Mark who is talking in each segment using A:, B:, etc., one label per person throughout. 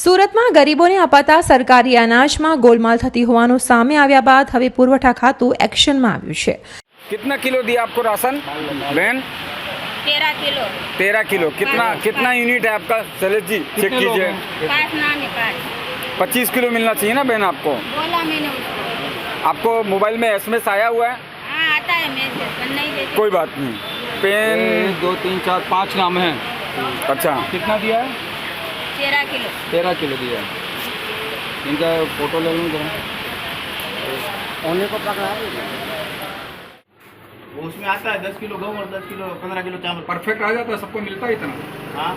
A: સુરતમાં ગરીબોને અપાતા સરકારી અનાજમાં ગોલમાલ થતી હોવાનું સામે આવ્યા બાદ હવે પુરવઠા ખાતું એક્શનમાં આવ્યું છે
B: कितना किलो दिया आपको राशन बहन
C: तेरह किलो
B: तेरह किलो कितना कितना यूनिट है आपका शैलेश जी चेक कीजिए
C: पाँच नान है पाँच
B: पच्चीस किलो मिलना चाहिए ना बहन आपको
C: बोला मैंने उसको
B: आपको मोबाइल में एसएमएस आया हुआ है
C: हाँ आता है मैसेज पर नहीं देते
B: कोई बात नहीं पेन
D: एक दो तीन चार पाँच नाम हैं
B: अच्छा
D: कितना दिया है
C: तेरह किलो।
D: तेरह किलो दिया इनका फ़ोटो ले लूँ जरा।
E: ओने को पकड़ा वो उसमें आता है दस किलो गेहूँ और दस किलो पंद्रह किलो चावल।
D: परफेक्ट आ जाता है सबको मिलता है इतना।
E: हाँ।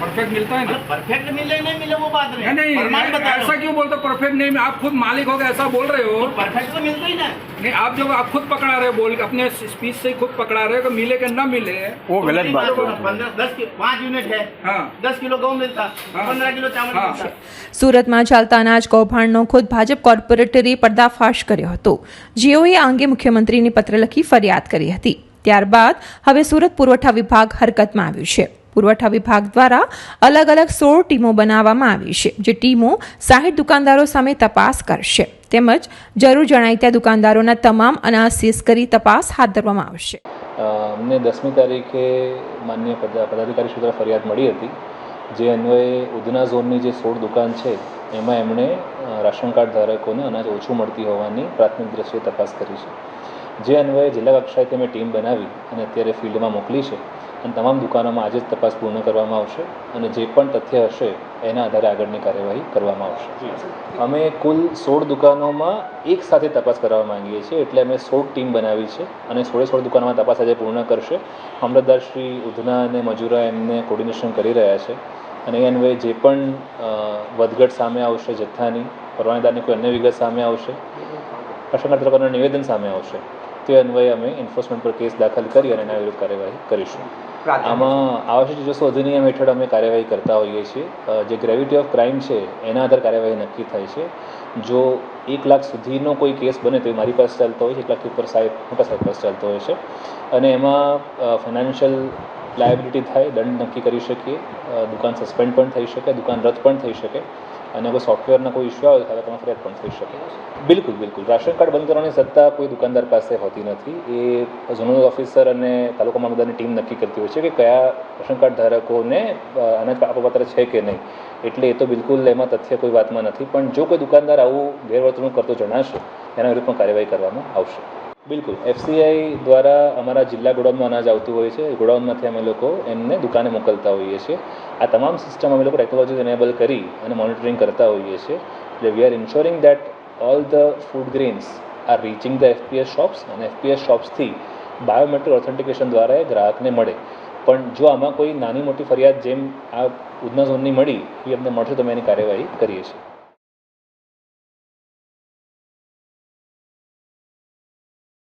D: परफेक्ट मिलता है ना?
E: मतलब परफेक्ट मिले नहीं मिले वो बात नहीं।
D: नहीं
E: प्रमाण
D: नहीं
E: बता
D: ऐसा क्यों बोलते परफेक्ट नहीं आप खुद मालिक हो गए ऐसा बोल रहे हो।
E: परफेक्ट तो मिलता ही ना।
D: नहीं आप जब आप खुद पकड़ा रहे हो बोल के अपने स्पीच से ही खुद पकड़ा रहे हो कि मिले कि ना मिले
B: वो गलत
E: मेरी
B: बात
E: सुनो,
B: है
E: पंद्रह दस कि- पाँच यूनिट है
D: हाँ
E: दस किलो गेहूँ मिलता
D: हाँ।
E: पंद्रह किलो चावल
D: हाँ।
E: मिलता
A: સુરતમાં ચાલતા અનાજ કૌભાંડનો ખુદ ભાજપ કોર્પોરેટરે પર્દાફાશ કર્યો હતો જેઓએ આ અંગે મુખ્યમંત્રીને પત્ર લખી ફરિયાદ કરી હતી ત્યારબાદ હવે સુરત પુરવઠા વિભાગ હરકતમાં આવ્યું છે પુરવઠા વિભાગ દ્વારા અલગ અલગ સોળ ટીમો બનાવવામાં આવી છે જે ટીમો સાહીઠ દુકાનદારો સામે તપાસ કરશે તેમજ જરૂર જણાય ત્યાં દુકાનદારોના તમામ અનાજ સીઝ કરી તપાસ હાથ ધરવામાં આવશે.
F: અમને દસમી તારીખે માન્ય પદ- પદાધિકારી સૂત્ર ફરિયાદ મળી હતી, જે અન્વયે ઉધના ઝોનની જે સોળ દુકાન છે, એમાં એમણે રાશન કાર્ડ ધારકોને અનાજ ઓછું મળતી હોવાની પ્રાથમિક દ્રષ્ટિએ તપાસ કરી છે. જે અન્વયે જિલ્લા કક્ષાએ તેમણે ટીમ બનાવી અને અત્યારે ફિલ્ડમાં મોકલી છે. અને તમામ દુકાનોમાં આજે જ તપાસ પૂર્ણ કરવામાં આવશે અને જે પણ તથ્ય હશે એના આધારે આગળની કાર્યવાહી કરવામાં આવશે. અમે કુલ સોળ દુકાનોમાં એક સાથે તપાસ કરવા માંગીએ છીએ એટલે અમે સોળ ટીમ બનાવી છે અને સોળે સોળ દુકાનોમાં તપાસ આજે પૂર્ણ કરશે. મામલતદાર શ્રી ઉધના અને મજૂરા એમને કોર્ડિનેશન કરી રહ્યા છે અને એ અન્વયે જે પણ વધઘટ સામે આવશે જથ્થાની પરવાનેદારની કોઈ અન્ય વિગત સામે આવશે રાશન કાર્ડ નિવેદન સામે આવશે તે અન્વયે અમે એન્ફોર્સમેન્ટ પર કેસ દાખલ કરી અને એના વિરુદ્ધ કાર્યવાહી કરીશું. આમાં આવશ્યક જસો અધિનિયમ હેઠળ અમે કાર્યવાહી કરતા હોઈએ છીએ. જે ગ્રેવિટી ઓફ ક્રાઇમ છે એના આધાર કાર્યવાહી નક્કી થાય છે. જો એક લાખ સુધીનો કોઈ કેસ બને તો એ મારી પાસે ચાલતો હોય છે એક લાખથી ઉપર સાહેબ મોટા સાહેબ પાસે ચાલતો હોય છે. અને એમાં ફાઇનાન્શિયલ લાયબિલિટી થાય દંડ નક્કી કરી શકીએ. દુકાન સસ્પેન્ડ પણ થઈ શકે દુકાન રદ પણ થઈ શકે. અને કોઈ સોફ્ટવેરના કોઈ ઇસ્યુ આવે તો તમે ફરિયાદ પણ થઈ શકે. બિલકુલ બિલકુલ. રાશન કાર્ડ બંધ કરવાની સત્તા કોઈ દુકાનદાર પાસે હોતી નથી. એ ઝોનલ ઓફિસર અને તાલુકા મામલતદારની ટીમ નક્કી કરતી હોય છે કે કયા રાશન કાર્ડ ધારકોને અનાજ આપવાપાત્ર છે કે નહીં. એટલે એ તો બિલકુલ એમાં તથ્ય કોઈ વાતમાં નથી. પણ જો કોઈ દુકાનદાર આવું ગેરવર્તણૂક કરતો જણાશે, એના વિરુદ્ધ પણ કાર્યવાહી કરવામાં આવશે. બિલકુલ. એફસીઆઈ દ્વારા અમારા જિલ્લા ગોડાઉનમાં અનાજ આવતું હોય છે. ગોડાઉનમાંથી અમે લોકો એમને દુકાને મોકલતા હોઈએ છીએ. આ તમામ સિસ્ટમ અમે લોકો ટેકનોલોજી એનેબલ કરી અને મોનિટરિંગ કરતા હોઈએ છીએ. એટલે we are ensuring that all the food grains are reaching the FPS shops અને એફપીએસ શોપ્સથી બાયોમેટ્રિક ઓથેન્ટિકેશન દ્વારા એ ગ્રાહકને મળે. પણ જો આમાં કોઈ નાની મોટી ફરિયાદ જેમ આ ઉધના ઝોનની મળી, એ અમને મળશે તો અમે એની કાર્યવાહી કરીએ છીએ.